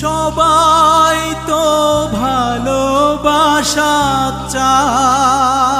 সবাই তো ভালোবাসা চায়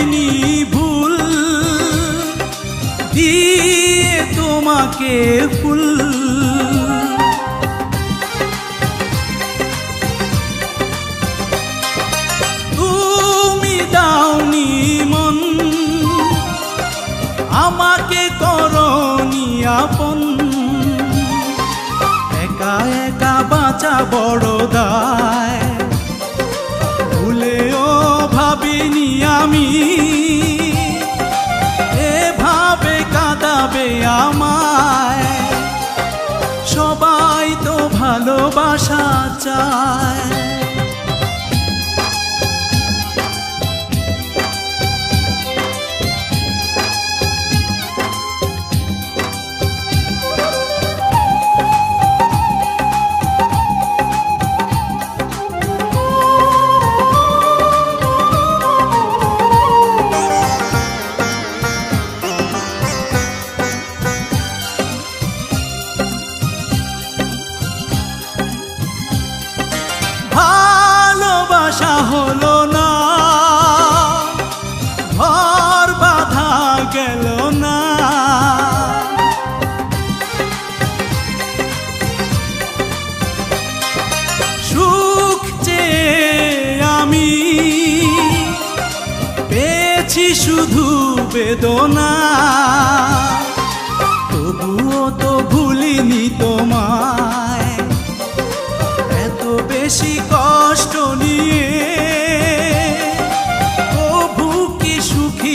করিনি ভুল, দিয়ে তোমাকে ফুল। তুমি দাওনি মন, আমাকে করনি আপন। একা একা বাঁচা বড় ভাবিনি আমি। এভাবে কাঁদাবে আমায়। সবাই তো ভালোবাসা চায়। ভালোবাসা হলো না। ঘর বাঁধা গেল না। সুখ চেয়ে আমি পেয়েছি শুধু বেদনা। তবুও তো ভুলিনি তোমায়। এত বেশি